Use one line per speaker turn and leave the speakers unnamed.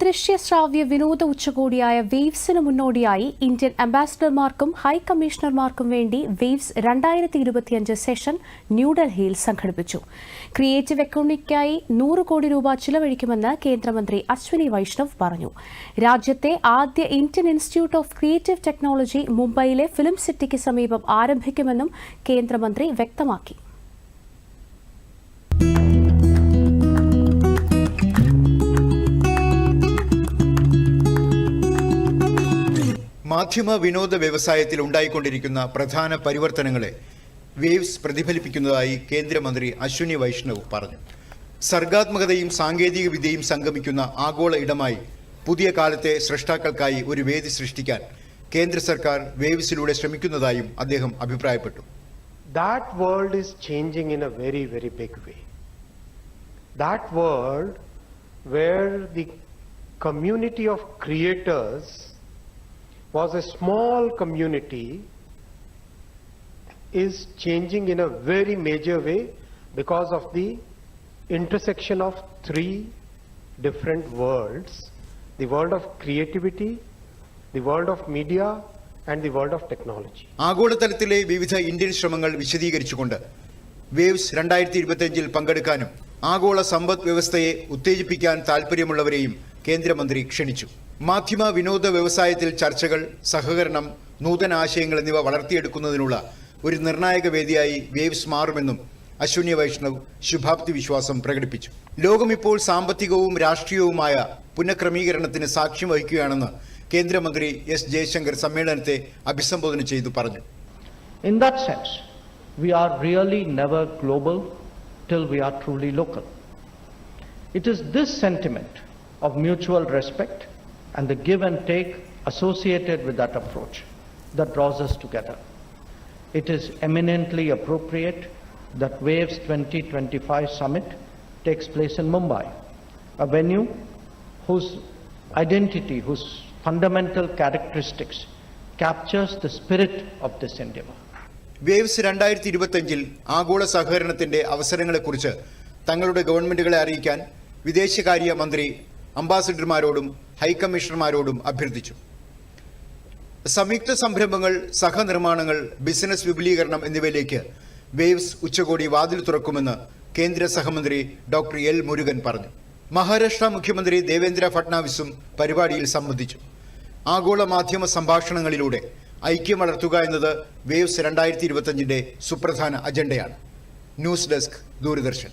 ദൃശ്യ ശ്രാവ്യ വിനോദ ഉച്ചകോടിയായ വേവ്സിന് മുന്നോടിയായി ഇന്ത്യൻ അംബാസിഡർമാർക്കും ഹൈ കമ്മീഷണർമാർക്കും വേണ്ടി വേവ്സ് രണ്ടായിരത്തി ഇരുപത്തിയഞ്ച് സെഷൻ ന്യൂഡൽഹിയിൽ സംഘടിപ്പിച്ചു. ക്രിയേറ്റീവ് എക്കോണമിക്കായി നൂറ് കോടി രൂപ ചിലവഴിക്കുമെന്ന് കേന്ദ്രമന്ത്രി അശ്വിനി വൈഷ്ണവ് പറഞ്ഞു. രാജ്യത്തെ ആദ്യ Indian institute of creative technology മുംബൈയിലെ ഫിലിം സിറ്റിക്ക് സമീപം ആരംഭിക്കുമെന്നും കേന്ദ്രമന്ത്രി വ്യക്തമാക്കി.
മാധ്യമ വിനോദ വ്യവസായത്തിൽ ഉണ്ടായിക്കൊണ്ടിരിക്കുന്ന പ്രധാന പരിവർത്തനങ്ങളെ വേവ്സ് പ്രതിഫലിപ്പിക്കുന്നതായി കേന്ദ്രമന്ത്രി അശ്വിനി വൈഷ്ണവ് പറഞ്ഞു സർഗാത്മകതയും സാങ്കേതിക വിദ്യയും സംഗമിക്കുന്ന ആഗോള ഇടമായി പുതിയ കാലത്തെ സൃഷ്ടാക്കൾക്കായി ഒരു വേദി സൃഷ്ടിക്കാൻ കേന്ദ്ര സർക്കാർ വേവ്സിലൂടെ ശ്രമിക്കുന്നതായും അദ്ദേഹം അഭിപ്രായപ്പെട്ടു
that world is changing in a very, very big way. That world where the community of creators was a small community is changing in a very major way because of the intersection of three different worlds the world of creativity, the world of media, and the world of technology.
ആഗോളതലത്തിലെ വിവിധ Indian ശ്രമങ്ങൾ വിശദീകരിച്ചുകൊണ്ട് waves രണ്ടായിരത്തി ഇരുപത്തിയഞ്ചിൽ പങ്കെടുക്കാനും ആഗോള സമ്പദ് വ്യവസ്ഥയെ ഉത്തേജിപ്പിക്കാൻ താൽപ്പര്യമുള്ളവരെയും കേന്ദ്രമന്ത്രി ക്ഷണിച്ചു മാധ്യമ വിനോദ വ്യവസായത്തിൽ ചർച്ചകൾ സഹകരണം നൂതന ആശയങ്ങൾ എന്നിവ വളർത്തിയെടുക്കുന്നതിനുള്ള ഒരു നിർണായക വേദിയായി വേവ്സ് മാറുമെന്നും അശ്വിനി വൈഷ്ണവ് ശുഭാപ്തി വിശ്വാസം പ്രകടിപ്പിച്ചു ലോകം ഇപ്പോൾ സാമ്പത്തികവും രാഷ്ട്രീയവുമായ പുനഃക്രമീകരണത്തിന് സാക്ഷ്യം വഹിക്കുകയാണെന്ന് കേന്ദ്രമന്ത്രി എസ് ജയശങ്കർ സമ്മേളനത്തെ അഭിസംബോധന ചെയ്തു പറഞ്ഞു
In that sense, we are really never global till we are truly local. It is this sentiment of mutual respect and the give and take associated with that approach that draws us together. It is eminently appropriate that Waves 2025 summit takes place in Mumbai, a venue whose identity, whose fundamental characteristics captures the spirit of this endeavor.
Waves രണ്ടായിരത്തി ഇരുപത്തഞ്ചിൽ ആഗോള സഹകരണത്തിന്റെ അവസരങ്ങളെക്കുറിച്ച് തങ്ങളുടെ ഗവൺമെന്റുകളെ അറിയിക്കാൻ വിദേശകാര്യ മന്ത്രി അംബാസിഡർമാരോടും ഹൈക്കമ്മീഷണർമാരോടും അഭ്യർത്ഥിച്ചു. സംയുക്ത സംരംഭങ്ങൾ സഹനിർമ്മാണങ്ങൾ ബിസിനസ് വിപുലീകരണം എന്നിവയിലേക്ക് വേവ്സ് ഉച്ചകോടി വാതിൽ തുറക്കുമെന്ന് കേന്ദ്ര സഹമന്ത്രി ഡോക്ടർ എൽ മുരുകൻ പറഞ്ഞു. മഹാരാഷ്ട്ര മുഖ്യമന്ത്രി ദേവേന്ദ്ര ഫട്നാവിസും പരിപാടിയിൽ സംബന്ധിച്ചു. ആഗോള മാധ്യമ സംഭാഷണങ്ങളിലൂടെ ഐക്യം വളർത്തുക എന്നത് വേവ്സ് രണ്ടായിരത്തി ഇരുപത്തിയഞ്ചിന്റെ സുപ്രധാന അജണ്ടയാണ്. News desk Doordarshan.